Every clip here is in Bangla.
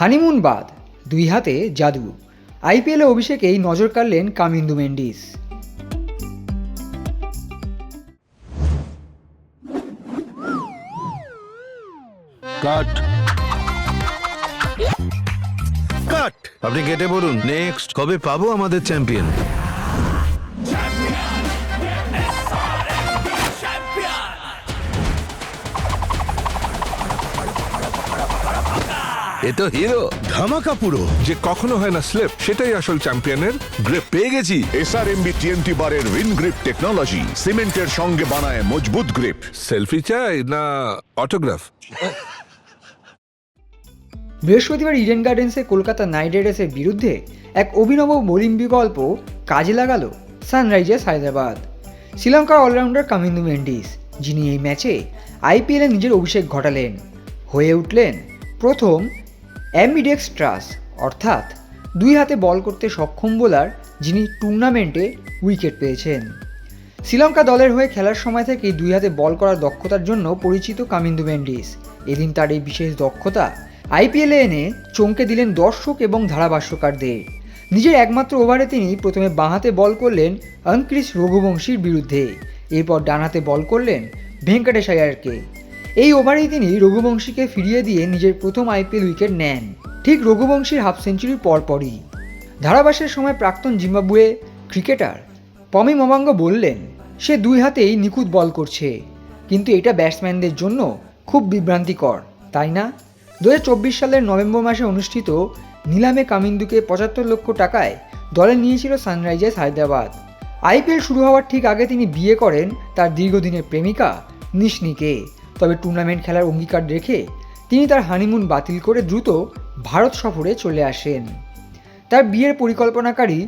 হানিমুন বাদ দুই হাতে জাদু। আইপিএলে অভিষেকেই নজর কাড়লেন কামিন্দু মেন্ডিস। কাট। কাট। আপনি কেটে বলুন নেক্সট কবে পাবো আমাদের চ্যাম্পিয়ন? এ তো হিরো ধামাকা পুরো। যে কখনো হয় না স্লিপ সেটাই আসল চ্যাম্পিয়নের গ্রেপ পেয়ে গেছি। এসআরএমবি টিএমটি বারের উইন গ্রিপ টেকনোলজি সিমেন্টের সঙ্গে বানায় মজবুত গ্রিপ সেলফি চাই না অটোগ্রাফ বৃহস্পতিবার ইডেন গার্ডেন্সে কলকাতা নাইট রাইডার্সের বিরুদ্ধে এক অভিনব বোলিং বিকল্প কাজে লাগালো সানরাইজার্স হায়দ্রাবাদ। শ্রীলঙ্কার অলরাউন্ডার কামিন্দু মেন্ডিস যিনি এই ম্যাচে আইপিএলে নিজের অভিষেক ঘটালেন। হয়ে উঠলেন প্রথম অ্যাম্বিডেক্স ট্রাস, অর্থাৎ দুই হাতে বল করতে সক্ষম বোলার যিনি টুর্নামেন্টে উইকেট পেয়েছেন। শ্রীলঙ্কা দলের হয়ে খেলার সময় থেকেই দুই হাতে বল করার দক্ষতার জন্য পরিচিত কামিন্দু মেন্ডিস। এদিন তার এই বিশেষ দক্ষতা আইপিএলে এনে চমকে দিলেন দর্শক এবং ধারাভাষ্যকারদের। নিজের একমাত্র ওভারে তিনি প্রথমে বাঁহাতে বল করলেন অঙ্ক্রিস রঘুবংশীর বিরুদ্ধে, এরপর ডানহাতে বল করলেন ভেঙ্কটেশ আয়ারকে এই ওভারেই তিনি রঘুবংশীকে ফিরিয়ে দিয়ে নিজের প্রথম আইপিএল উইকেট নেন। ঠিক রঘুবংশীর হাফ সেঞ্চুরির পরপরই ধারাবাসের সময় প্রাক্তন জিম্বাবুয়ে ক্রিকেটার পমি মমাঙ্গ বললেন, সে দুই হাতেই নিখুঁত বল করছে, কিন্তু এটা ব্যাটসম্যানদের জন্য খুব বিভ্রান্তিকর, তাই না? দু হাজার চব্বিশ সালের নভেম্বর মাসে অনুষ্ঠিত নিলামে কামিন্দুকে পঁচাত্তর লক্ষ টাকায় দলে নিয়েছিল সানরাইজার্স হায়দ্রাবাদ। আইপিএল শুরু হওয়ার ঠিক আগে তিনি বিয়ে করেন তার দীর্ঘদিনের প্রেমিকা নিশনিকে। তবে টুর্নামেন্ট খেলার অঙ্গীকার রেখে তিনি তার হানিমুন বাতিল করে দ্রুত ভারত সফরে চলে আসেন। তার বিয়ের পরিকল্পনাকারী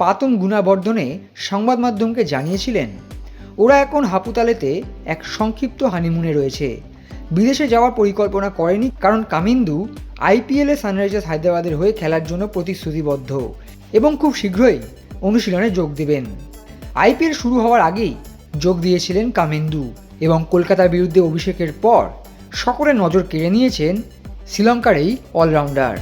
পাতন গুণাবর্ধনে সংবাদ মাধ্যমকে জানিয়েছিলেন, ওরা এখন হাপুতালেতে এক সংক্ষিপ্ত হানিমুনে রয়েছে। বিদেশে যাওয়ার পরিকল্পনা করেনি কারণ কামিন্দু আইপিএলে সানরাইজার্স হায়দ্রাবাদের হয়ে খেলার জন্য প্রতিশ্রুতিবদ্ধ এবং খুব শীঘ্রই অনুশীলনে যোগ দেবেন। আইপিএল শুরু হওয়ার আগেই যোগ দিয়েছিলেন কামেন্দু। এবং কলকাতার বিরুদ্ধে অভিষেকের পর সকলের নজর কেড়ে নিয়েছেন শ্রীলঙ্কার এই allrounder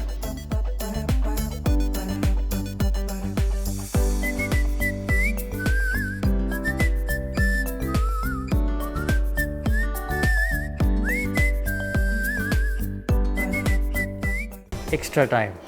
extra time.